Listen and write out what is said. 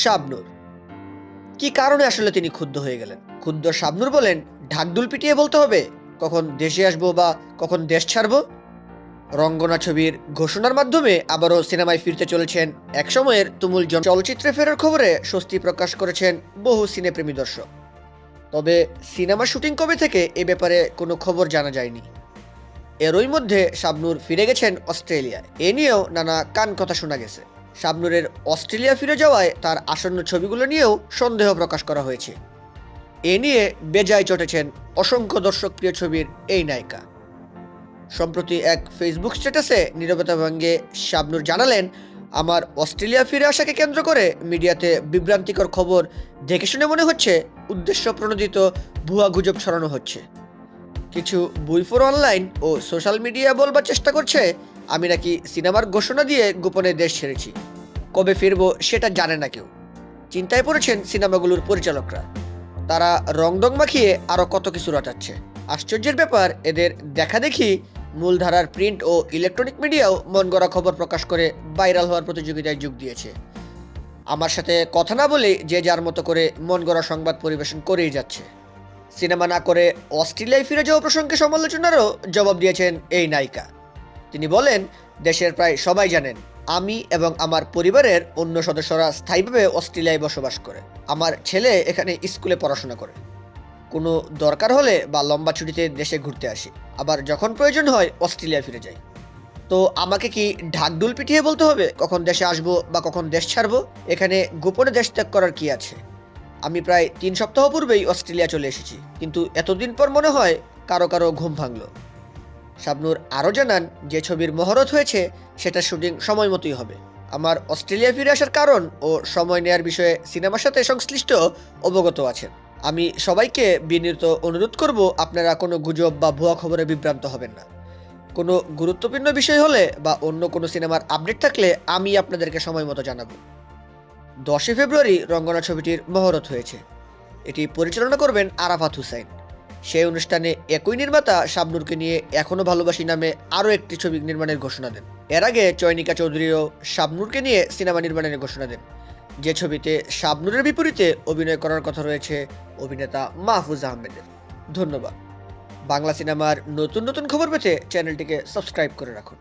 শাবনুর। কি কারণে আসলে তিনি ক্ষুব্ধ হয়ে গেলেন? ক্ষুব্ধ শাবনুর বলেন, ঢাকডুল পিটিয়ে বলতে হবে, কখন দেশে আসব বা কখন দেশ ছাড়বো? রঙ্গনা ছবির ঘোষণার মাধ্যমে আবারও সিনেমায় ফিরতে চলেছেন একসময়ের তুমুল চলচ্চিত্রে ফেরার খবরে স্বস্তি প্রকাশ করেছেন বহু সিনেপ্রেমী দর্শক। তবে সিনেমা শুটিং কবে থেকে এ ব্যাপারে কোনো খবর জানা যায়নি। এরই মধ্যে শাবনুর ফিরে গেছেন অস্ট্রেলিয়ায়। এ নিয়েও নানা কান কথা শোনা গেছে। শাবনুরের অস্ট্রেলিয়া ফিরে যাওয়ায় তার আসন্ন ছবিগুলো নিয়েও সন্দেহ প্রকাশ করা হয়েছে। এ নিয়ে বেজায় চটেছেন অসংখ্য দর্শকপ্রিয় ছবির এই নায়িকা। সম্প্রতি এক ফেসবুক স্ট্যাটাসে নীরবতা ভঙ্গে শাবনুর জানালেন, আমার অস্ট্রেলিয়া ফিরে আসাকে কেন্দ্র করে মিডিয়াতে বিভ্রান্তিকর খবর দেখে শুনে মনে হচ্ছে উদ্দেশ্য প্রণোদিত ভুয়া গুজব ছড়ানো হচ্ছে। কিছু বইফোর অনলাইন ও সোশ্যাল মিডিয়া বলবার চেষ্টা করছে আমি নাকি সিনেমার ঘোষণা দিয়ে গোপনে দেশ ছেড়েছি। কবে ফিরবো সেটা জানে না কেউ। চিন্তায় পড়েছেন সিনেমাগুলোর পরিচালকরা। তারা রংডং মাখিয়ে আরও কত কিছু রটাচ্ছে। আশ্চর্যের ব্যাপার, এদের দেখা দেখি মূলধারার প্রিন্ট ও ইলেকট্রনিক মিডিয়াও মন গড়া খবর প্রকাশ করে ভাইরাল হওয়ার প্রতিযোগিতায় যোগ দিয়েছে। আমার সাথে কথা না বলেই যে যার মতো করে মন গড়া সংবাদ পরিবেশন করেই যাচ্ছে। সিনেমা না করে অস্ট্রেলিয়ায় ফিরে যাওয়া প্রসঙ্গে সমালোচনারও জবাব দিয়েছেন এই নায়িকা। তিনি বলেন, দেশের প্রায় সবাই জানেন, আমি এবং আমার পরিবারের অন্য সদস্যরা স্থায়ীভাবে অস্ট্রেলিয়ায় বসবাস করে। আমার ছেলে এখানে স্কুলে পড়াশোনা করে। কোনো দরকার হলে বা লম্বা ছুটিতে দেশে ঘুরতে আসি। আবার যখন প্রয়োজন হয়, অস্ট্রেলিয়া ফিরে যাই। তো আমাকে কি ঢাকডুল পিটিয়ে বলতে হবে, কখন দেশে আসব বা কখন দেশ ছাড়বো? এখানে গোপনে দেশ ত্যাগ করার কি আছে? আমি প্রায় তিন সপ্তাহ পূর্বেই অস্ট্রেলিয়া চলে এসেছি। কিন্তু এতদিন পর মনে হয় কারও কারও ঘুম ভাঙলো। শাবনুর আরও জানান, যে ছবির মহরত হয়েছে, সেটা শুটিং সময় মতোই হবে। আমার অস্ট্রেলিয়া ফিরে আসার কারণ ও সময় নেয়ার বিষয়ে সিনেমার সাথে সংশ্লিষ্ট অবগত আছেন। আমি সবাইকে বিনীত অনুরোধ করব, আপনারা কোনো গুজব বা ভুয়া খবরে বিভ্রান্ত হবেন না। কোনো গুরুত্বপূর্ণ বিষয় হলে বা অন্য কোনো সিনেমার আপডেট থাকলে আমি আপনাদেরকে সময় মতো জানাব। দশই ফেব্রুয়ারি রঙ্গনা ছবিটির মহরত হয়েছে। এটি পরিচালনা করবেন আরাফাত হুসাইন। সেই অনুষ্ঠানে একই নির্মাতা শাবনুরকে নিয়ে এখনও ভালোবাসি নামে আরও একটি ছবি নির্মাণের ঘোষণা দেন। এর আগে চয়নিকা চৌধুরীও শাবনুরকে নিয়ে সিনেমা নির্মাণের ঘোষণা দেন। যে ছবিতে শাবনুরের বিপরীতে অভিনয় করার কথা রয়েছে অভিনেতা মাহফুজ আহমেদের। ধন্যবাদ। বাংলা সিনেমার নতুন নতুন খবর পেতে চ্যানেলটিকে সাবস্ক্রাইব করে রাখুন।